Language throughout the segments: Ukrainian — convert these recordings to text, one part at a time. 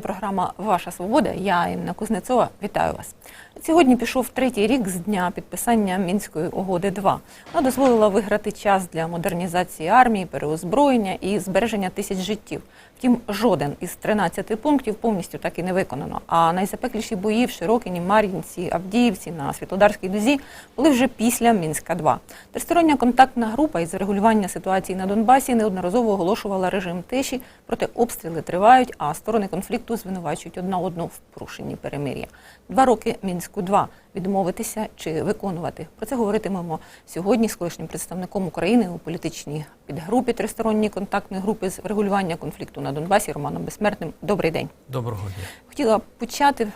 програма Ваша Свобода. Я Інна Кузнецова. Вітаю вас. Сьогодні пішов третій рік з дня підписання мінської угоди. 2 вона дозволила виграти час для модернізації армії, переозброєння і збереження тисяч життів. Втім, жоден із 13 пунктів повністю так і не виконано. А найзапекліші бої в Широкині, Мар'їнці, Авдіївці на Світлодарській дузі були вже після Мінська 2 Тристороння контактна група із регулювання ситуації на Донбасі неодноразово оголошувала режим тиші, проте обстріли тривають, а сторони конфлікту звинувачують одна одну в порушенні перемир'я. Два роки Мінську 2 відмовитися чи виконувати. Про це говоритимемо сьогодні з колишнім представником України у політичній підгрупі тристоронньої контактної групи з регулювання конфлікту на Донбасі Романом Безсмертним. Добрий день. Доброго дня. Хотіла почати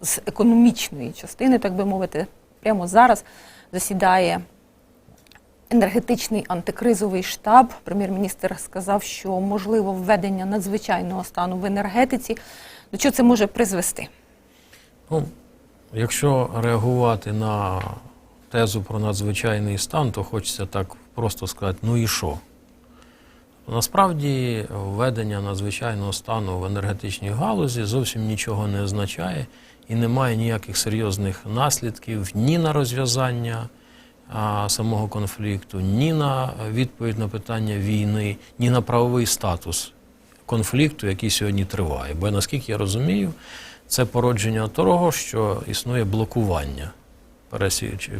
з економічної частини, так би мовити. Прямо зараз засідає енергетичний антикризовий штаб. Прем'єр-міністр сказав, що можливо введення надзвичайного стану в енергетиці. До чого це може призвести? Ну, якщо реагувати на тезу про надзвичайний стан, то хочеться так просто сказати: ну і що? Насправді введення надзвичайного стану в енергетичній галузі зовсім нічого не означає і немає ніяких серйозних наслідків ні на розв'язання самого конфлікту, ні на відповідь на питання війни, ні на правовий статус конфлікту, який сьогодні триває. Бо наскільки я розумію, це породження того, що існує блокування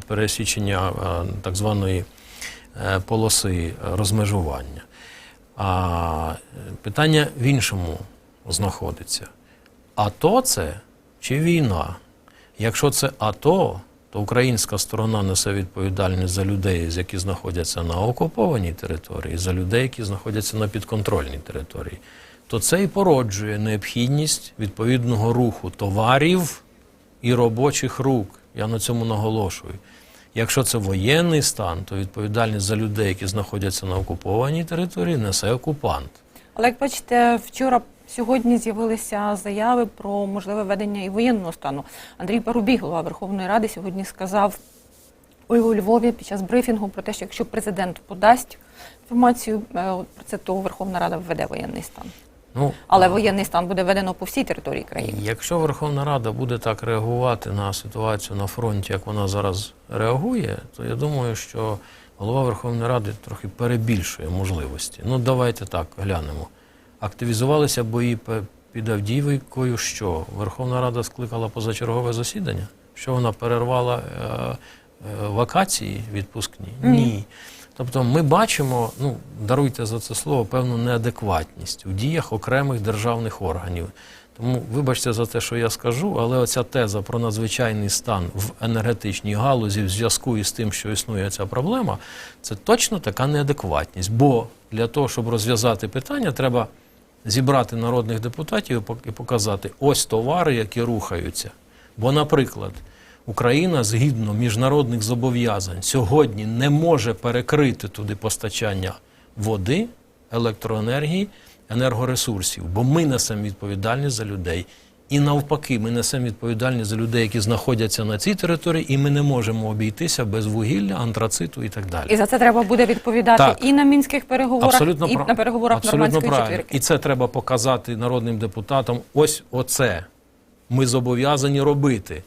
пересічення е, так званої е, полоси розмежування. А е, питання в іншому знаходиться. АТО це чи війна? Якщо це АТО, то українська сторона несе відповідальність за людей, які знаходяться на окупованій території, за людей, які знаходяться на підконтрольній території, то це і породжує необхідність відповідного руху товарів і робочих рук. Я на цьому наголошую. Якщо це воєнний стан, то відповідальність за людей, які знаходяться на окупованій території, несе окупант. Але як бачите, вчора сьогодні з'явилися заяви про можливе введення і воєнного стану. Андрій Парубій, голова Верховної Ради, сьогодні сказав у Львові під час брифінгу про те, що якщо президент подасть інформацію е, про це, то Верховна Рада введе воєнний стан. Ну, Але воєнний стан буде введено по всій території країни. Якщо Верховна Рада буде так реагувати на ситуацію на фронті, як вона зараз реагує, то я думаю, що голова Верховної Ради трохи перебільшує можливості. Ну, давайте так глянемо. Активізувалися бої під Авдіївкою. Що Верховна Рада скликала позачергове засідання? Що вона перервала е, е, вакації відпускні? Ні. Тобто ми бачимо, ну даруйте за це слово, певну неадекватність у діях окремих державних органів. Тому вибачте за те, що я скажу, але оця теза про надзвичайний стан в енергетичній галузі в зв'язку із тим, що існує ця проблема, це точно така неадекватність. Бо для того, щоб розв'язати питання, треба зібрати народних депутатів і показати ось товари, які рухаються. Бо, наприклад, Україна згідно міжнародних зобов'язань сьогодні не може перекрити туди постачання води, електроенергії, енергоресурсів, бо ми несемо відповідальність за людей. І навпаки, ми несемо відповідальність за людей, які знаходяться на цій території, і ми не можемо обійтися без вугілля, антрациту і так далі. І за це треба буде відповідати Так. і на мінських переговорах, Абсолютно і прав- на переговорах абсолютно нормандської правильно. четвірки. І це треба показати народним депутатам. Ось оце ми зобов'язані робити.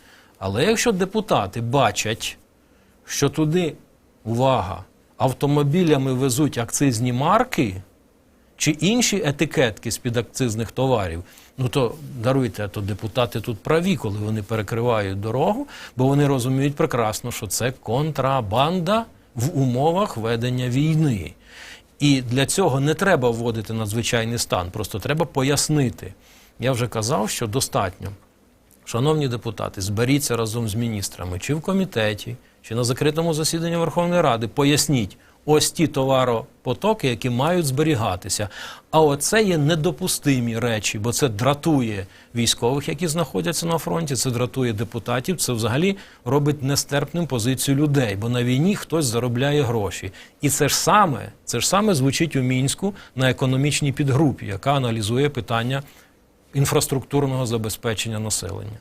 Але якщо депутати бачать, що туди, увага, автомобілями везуть акцизні марки чи інші етикетки з під акцизних товарів, ну то даруйте, то депутати тут праві, коли вони перекривають дорогу, бо вони розуміють прекрасно, що це контрабанда в умовах ведення війни. І для цього не треба вводити надзвичайний стан, просто треба пояснити. Я вже казав, що достатньо. Шановні депутати, зберіться разом з міністрами, чи в комітеті, чи на закритому засіданні Верховної Ради. Поясніть, ось ті товаропотоки, які мають зберігатися. А оце є недопустимі речі, бо це дратує військових, які знаходяться на фронті, це дратує депутатів. Це взагалі робить нестерпним позицію людей, бо на війні хтось заробляє гроші. І це ж саме, це ж саме звучить у мінську на економічній підгрупі, яка аналізує питання інфраструктурного забезпечення населення.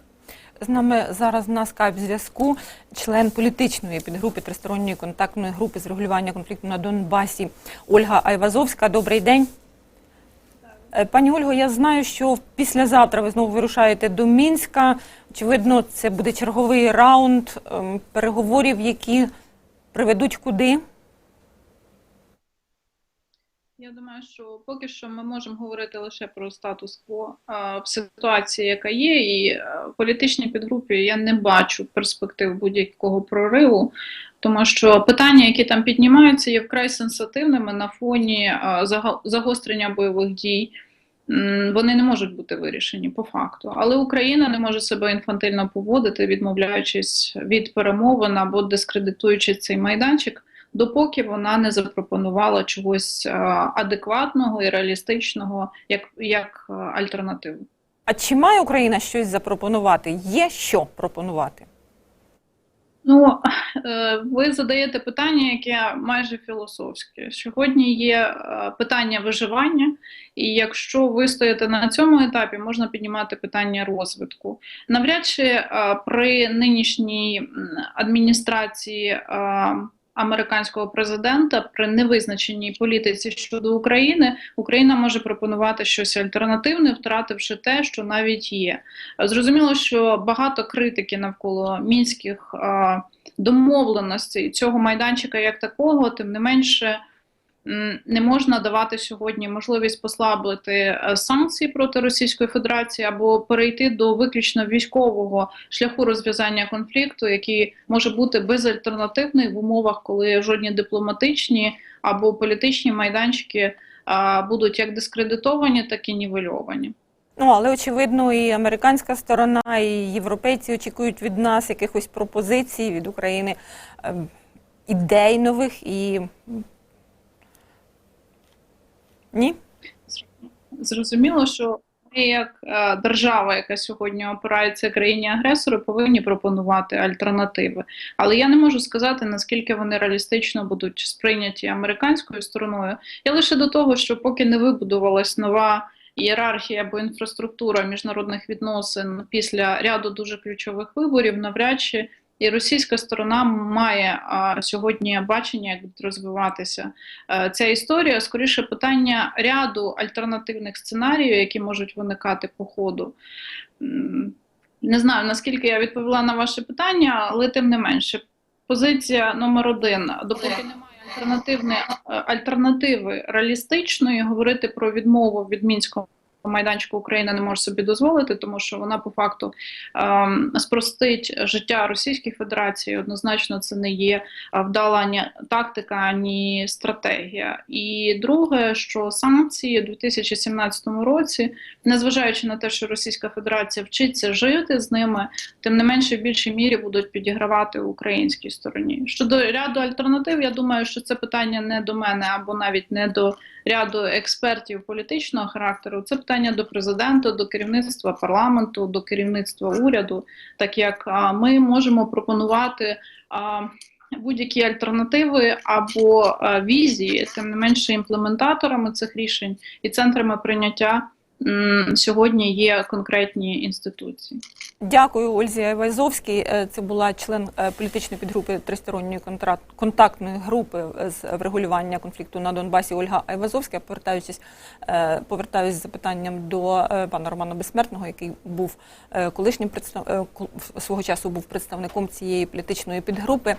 З нами зараз на скайп зв'язку член політичної підгрупи тристоронньої контактної групи з регулювання конфлікту на Донбасі Ольга Айвазовська. Добрий день. Е, Пані Ольго, я знаю, що післязавтра ви знову вирушаєте до Мінська. Очевидно, це буде черговий раунд ем, переговорів, які приведуть куди. Я думаю, що поки що ми можемо говорити лише про статус-кво в ситуації, яка є, і е, в політичній підгрупі я не бачу перспектив будь-якого прориву, тому що питання, які там піднімаються, є вкрай сенситивними на фоні а, загострення бойових дій. Вони не можуть бути вирішені по факту, але Україна не може себе інфантильно поводити, відмовляючись від перемовин або дискредитуючи цей майданчик допоки вона не запропонувала чогось е, адекватного і реалістичного як, як е, альтернативу. А чи має Україна щось запропонувати? Є що пропонувати? Ну, е, ви задаєте питання, яке майже філософське. Сьогодні є питання виживання, і якщо ви стоїте на цьому етапі, можна піднімати питання розвитку. Навряд чи при нинішній адміністрації американського президента при невизначеній політиці щодо України Україна може пропонувати щось альтернативне, втративши те, що навіть є. Зрозуміло, що багато критики навколо мінських домовленостей цього майданчика як такого, тим не менше. Не можна давати сьогодні можливість послабити е, санкції проти Російської Федерації або перейти до виключно військового шляху розв'язання конфлікту, який може бути безальтернативний в умовах, коли жодні дипломатичні або політичні майданчики будуть як дискредитовані, так і нівельовані. Ну, але очевидно, і американська сторона, і європейці очікують від нас якихось пропозицій від України, ем, ідей нових і. Ні? Зрозуміло, що ми, як е, держава, яка сьогодні опирається країні-агресору, повинні пропонувати альтернативи. Але я не можу сказати, наскільки вони реалістично будуть сприйняті американською стороною. Я лише до того, що поки не вибудувалась нова ієрархія або інфраструктура міжнародних відносин після ряду дуже ключових виборів, навряд чи і російська сторона має а, сьогодні бачення, як буде розвиватися е, ця історія. Скоріше питання ряду альтернативних сценаріїв, які можуть виникати по ходу. Не знаю наскільки я відповіла на ваше питання, але тим не менше, позиція номер один, допоки немає альтернативної е, альтернативи реалістичної, говорити про відмову від мінського. Майданчику Україна не може собі дозволити, тому що вона по факту ем, спростить життя Російській Федерації. Однозначно, це не є е, вдала ні тактика, ані стратегія. І друге, що санкції у 2017 році, незважаючи на те, що Російська Федерація вчиться жити з ними, тим не менше в більшій мірі будуть підігравати українській стороні. Щодо ряду альтернатив, я думаю, що це питання не до мене або навіть не до ряду експертів політичного характеру. Це питання до президента, до керівництва парламенту, до керівництва уряду, так як ми можемо пропонувати. Будь-які альтернативи або візії, тим не менше імплементаторами цих рішень і центрами прийняття сьогодні є конкретні інституції. Дякую, Ользі Айвазовській. Е, Це була член е, політичної підгрупи тристоронньої контактної групи з врегулювання конфлікту на Донбасі Ольга Айвазовська. Повертаючись, е, повертаюсь з запитанням до е, пана Романа Безсмертного, який був е, колишнім представ... е, свого часу був представником цієї політичної підгрупи.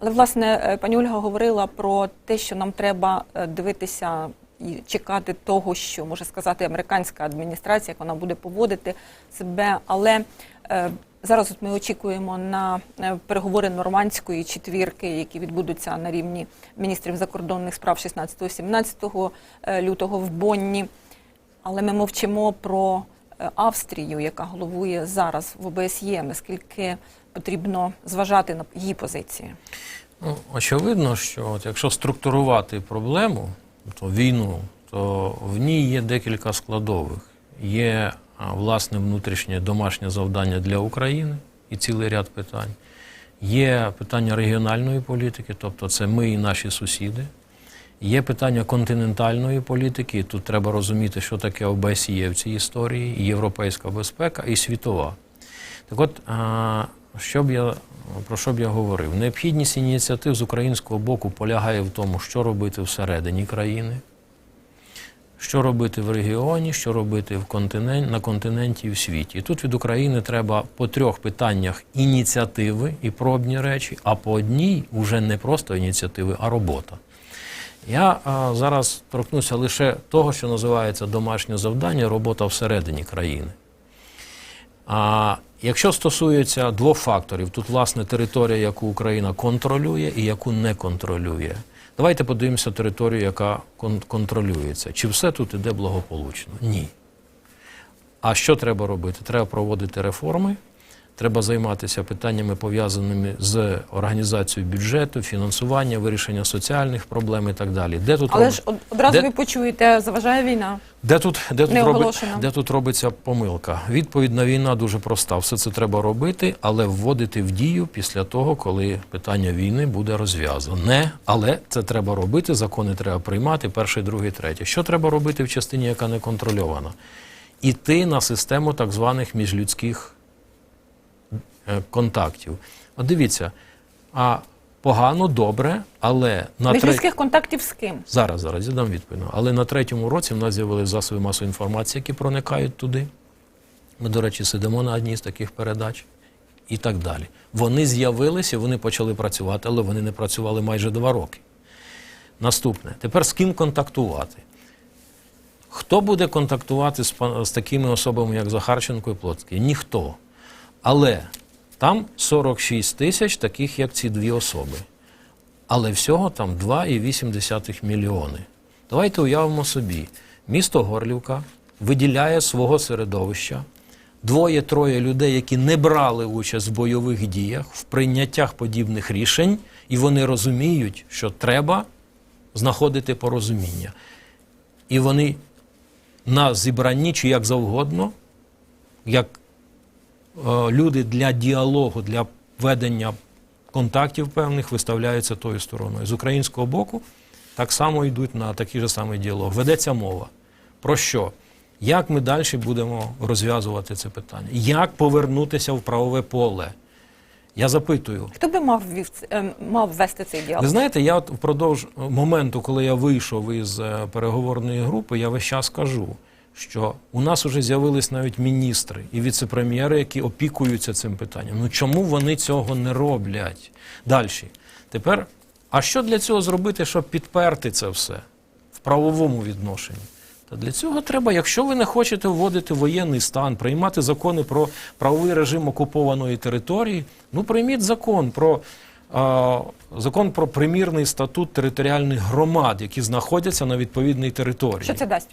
Але власне е, пані Ольга говорила про те, що нам треба е, дивитися і чекати того, що може сказати американська адміністрація, як вона буде поводити себе. Але е, зараз от ми очікуємо на е, переговори нормандської четвірки, які відбудуться на рівні міністрів закордонних справ 16-17 е, лютого в Бонні. Але ми мовчимо про е, Австрію, яка головує зараз в ОБСЄ, наскільки потрібно зважати на її позиції. Ну, очевидно, що от якщо структурувати проблему, то війну, то в ній є декілька складових. Є власне внутрішнє домашнє завдання для України і цілий ряд питань. Є питання регіональної політики, тобто це ми і наші сусіди. Є питання континентальної політики. Тут треба розуміти, що таке ОБСЄ в цій історії, і європейська безпека, і світова. Так от, що б я, про що б я говорив? Необхідність ініціатив з українського боку полягає в тому, що робити всередині країни. що робити в регіоні, що робити в континент, на континенті і в світі. І тут від України треба по трьох питаннях ініціативи і пробні речі, а по одній вже не просто ініціативи, а робота. Я а, зараз торкнуся лише того, що називається домашнє завдання, робота всередині країни. А якщо стосується двох факторів, тут власне територія, яку Україна контролює і яку не контролює. Давайте подивимося територію, яка кон- контролюється. Чи все тут іде благополучно? Ні. А що треба робити? Треба проводити реформи, треба займатися питаннями, пов'язаними з організацією бюджету, фінансування, вирішення соціальних проблем і так далі. Де тут Але роб- ж одразу Де- ви почуєте, заважає війна. де тут, де, тут Не роби- де тут робиться помилка? Відповідь на війна дуже проста. Все це треба робити, але вводити в дію після того, коли питання війни буде розв'язане. Але це треба робити, закони треба приймати, перший, другий, третій. Що треба робити в частині, яка не контрольована? Іти на систему так званих міжлюдських контактів. От дивіться, а погано, добре, але на третій... Міжлюдських контактів з ким? Зараз, зараз я дам відповідь. Але на третьому році в нас з'явилися засоби масової інформації, які проникають туди. Ми, до речі, сидимо на одній з таких передач і так далі. Вони з'явилися, вони почали працювати, але вони не працювали майже два роки. Наступне. Тепер з ким контактувати? Хто буде контактувати з, з такими особами, як Захарченко і Плотський? Ніхто. Але там 46 тисяч таких, як ці дві особи. Але всього там 2,8 мільйони. Давайте уявимо собі, місто Горлівка виділяє свого середовища двоє-троє людей, які не брали участь в бойових діях, в прийняттях подібних рішень, і вони розуміють, що треба знаходити порозуміння. І вони на зібранні чи як завгодно, як люди для діалогу, для ведення контактів певних виставляються тою стороною. З українського боку так само йдуть на такий же самий діалог. Ведеться мова. Про що? Як ми далі будемо розв'язувати це питання? Як повернутися в правове поле? Я запитую. Хто би мав вів е, мав вести цей діалог? Ви знаєте, я от впродовж моменту, коли я вийшов із е, переговорної групи, я весь час кажу, що у нас вже з'явились навіть міністри і віце-прем'єри, які опікуються цим питанням. Ну чому вони цього не роблять? Далі. Тепер, а що для цього зробити, щоб підперти це все в правовому відношенні? Та для цього треба, якщо ви не хочете вводити воєнний стан, приймати закони про правовий режим окупованої території, ну прийміть закон про закон про примірний статут територіальних громад, які знаходяться на відповідній території. Що це дасть?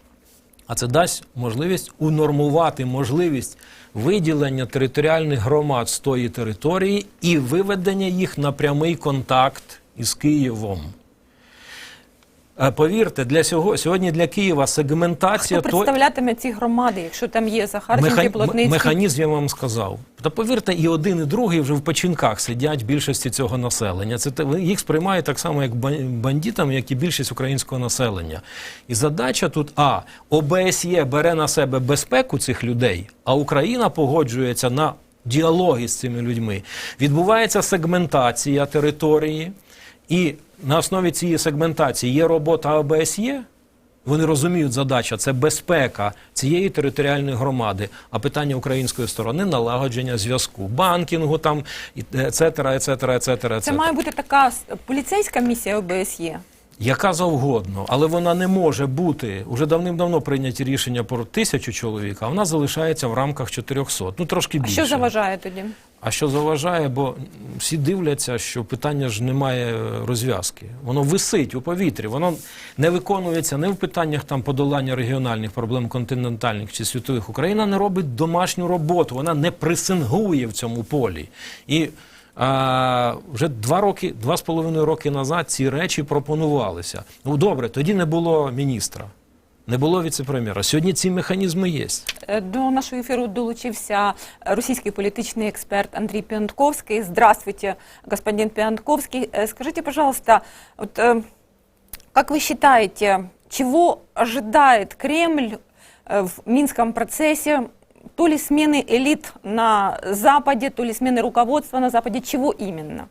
А це дасть можливість унормувати можливість виділення територіальних громад з тої території і виведення їх на прямий контакт із Києвом. Е, Повірте, для сього, сьогодні для Києва сегментація Хто той- представлятиме ці громади, якщо там є Захарченко, Меха- Плотницький? Механізм я вам сказав. Та повірте, і один, і другий вже в печінках сидять більшості цього населення. Це те- їх сприймають так само, як бан- бандитам, як і більшість українського населення. І задача тут: а ОБСЄ бере на себе безпеку цих людей, а Україна погоджується на діалоги з цими людьми. Відбувається сегментація території, і на основі цієї сегментації є робота ОБСЄ. Вони розуміють, задача це безпека цієї територіальної громади, а питання української сторони налагодження зв'язку, банкінгу, там і ецетера, ецетера, ецетера, Це має бути така поліцейська місія ОБСЄ. Яка завгодно, але вона не може бути. Уже давним-давно прийняті рішення про тисячу чоловік, а вона залишається в рамках 400. Ну трошки А більше. що заважає тоді? А що заважає, бо всі дивляться, що питання ж не має розв'язки. Воно висить у повітрі, воно не виконується не в питаннях там подолання регіональних проблем континентальних чи світових. Україна не робить домашню роботу, вона не пресингує в цьому полі. І а, вже два роки, два з половиною роки назад ці речі пропонувалися. Ну добре, тоді не було міністра, не було віце-прем'єра. Сьогодні ці механізми є. Е, До нашого ефіру долучився російский політичний експерт Андрій Пиантковский. Здравствуйте, господин Пиантковский. Э, Скажите, пожалуйста, вот, э, как вы считаете, чего ожидает Кремль э, в Минском процессе? То ли смены элит на Западе, то ли смены руководства на Западе, чего именно?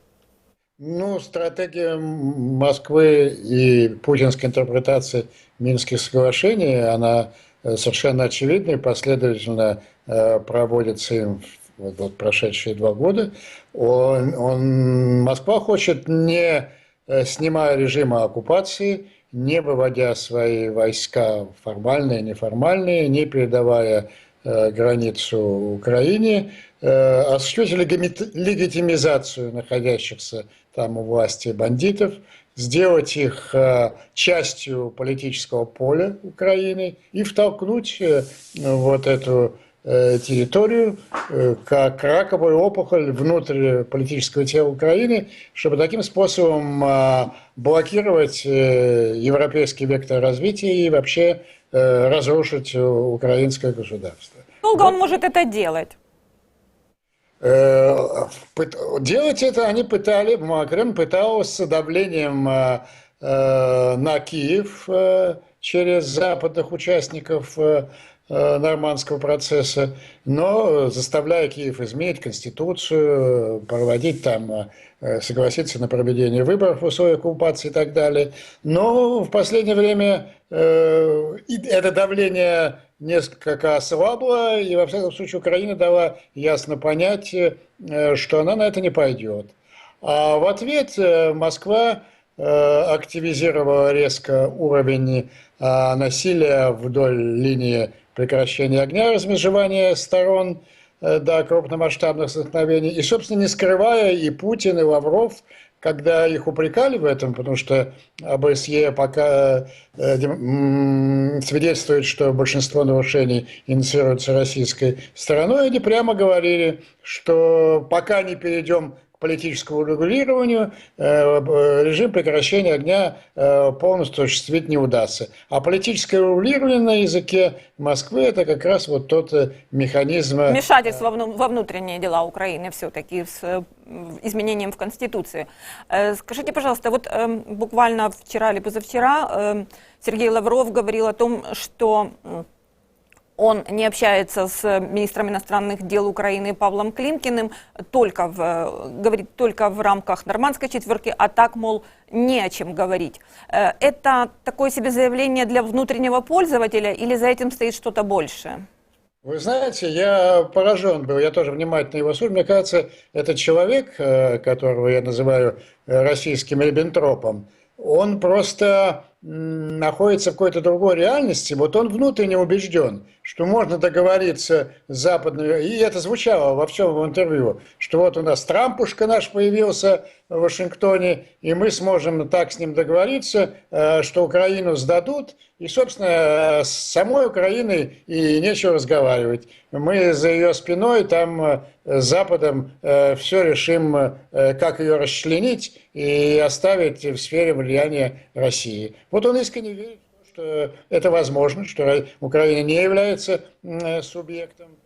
Ну, стратегия Москвы и путинская интерпретация Минских соглашений, она э, совершенно очевидна и последовательно э, проводится им в- вот, прошедшие два года. Он, он- Москва хочет, не э, снимая режима оккупации, не выводя свои войска формальные, неформальные, не передавая границу Украине, э, осуществить легими- легитимизацию находящихся там у власти бандитов, сделать их э, частью политического поля Украины и втолкнуть э, вот эту э, территорию э, как раковую опухоль внутрь политического тела Украины, чтобы таким способом э, блокировать э, европейский вектор развития и вообще э, разрушить э, украинское государство. Долго он может это делать? Э, Делать это они пытали, Макрон пытался давлением э, э, на Киев э, через западных участников э, э, нормандского процесса, но заставляя Киев изменить конституцию, э, проводить там, э, согласиться на проведение выборов в условиях оккупации и так далее. Но в последнее время э, это давление несколько ослабло, и во всяком случае Украина дала ясно понять, э, что она на это не пойдет. А в ответ э, Москва э, активизировала резко уровень э, насилия вдоль линии прекращения огня, размежевания сторон э, до крупномасштабных столкновений. И, собственно, не скрывая, и Путин, и Лавров, когда их упрекали в этом, потому что ОБСЕ пока э, свидетельствует, что большинство нарушений инициируется российской стороной, они прямо говорили, что пока не перейдем политическому регулированию, э, режим прекращения огня э, полностью осуществить не удастся. А политическое регулирование на языке Москвы – это как раз вот тот э, механизм… Вмешательство во вну- во внутренние дела Украины все-таки с изменением в Конституции. Скажите, пожалуйста, вот эм, буквально вчера или позавчера эм, Сергей Лавров говорил о том, что он не общается с министром иностранных дел Украины Павлом Климкиным только в, э, говорит только в рамках нормандской четверки, а так, мол, не о чем говорить. Э, Это такое себе заявление для внутреннего пользователя или за этим стоит что-то большее? Вы знаете, я поражен был, я тоже внимательно его слушал. Мне кажется, этот человек, э, которого я называю э, российским риббентропом, он просто находится в какой-то другой реальности. Вот он внутренне убежден, что можно договориться с западными, и это звучало во всем в интервью, что вот у нас Трампушка наш появился в Вашингтоне, и мы сможем так с ним договориться, э, что Украину сдадут, и, собственно, э, с самой Украиной и нечего разговаривать. Мы за ее спиной там э, с Западом все решим, как ее расчленить и оставить в сфере влияния России. Вот он искренне верит, что это возможно, что Украина не является субъектом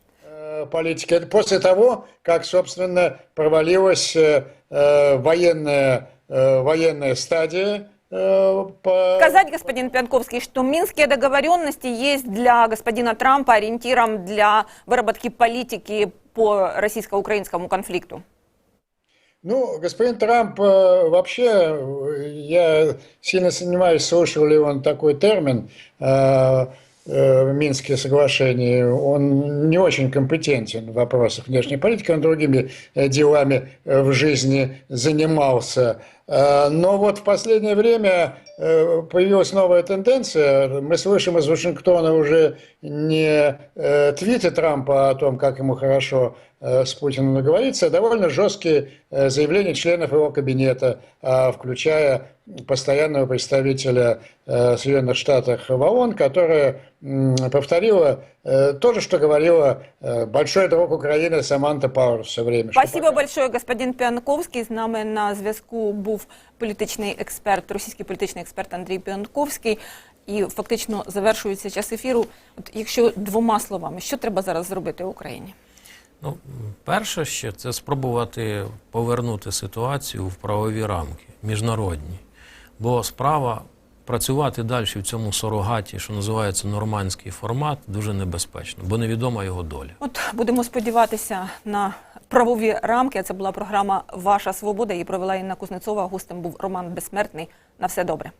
политики. Это после того, как, собственно, провалилась э, э, военная, э, военная стадия э, по... сказать, господин Пьянковский, что минские договоренности есть для господина Трампа ориентиром для выработки политики по российско-украинскому конфликту? Ну, господин Трамп э, вообще, э, я сильно сомневаюсь, слышал ли он такой термин э, э, Минские соглашения. Он не очень компетентен в вопросах внешней политики, он другими э, делами э, в жизни занимался. Э, Но вот в последнее время э, появилась новая тенденция. Мы слышим из Вашингтона уже не э, твиты Трампа о том, как ему хорошо с Путиным договориться, а довольно жесткие э, заявления членов его кабинета, а, включая постоянного представителя э, Соединенных Штатов в ООН, которая м, повторила э, то же, что говорила э, большой друг Украины Саманта Пауэр все время. что Спасибо большое, господин Піанковський. З нами на зв'язку був політичний експерт, російський політичний експерт Андрій Піанковський. І фактично завершується час ефіру. От якщо двома словами, що треба зараз зробити Україні? Ну, перше ще це спробувати повернути ситуацію в правові рамки міжнародні. Бо справа працювати далі в цьому сорогаті, що називається нормандський формат, дуже небезпечно, бо невідома його доля. От будемо сподіватися на правові рамки. Це була програма Ваша свобода. Її провела Інна Кузнецова. Гостем був Роман Безсмертний. На все добре.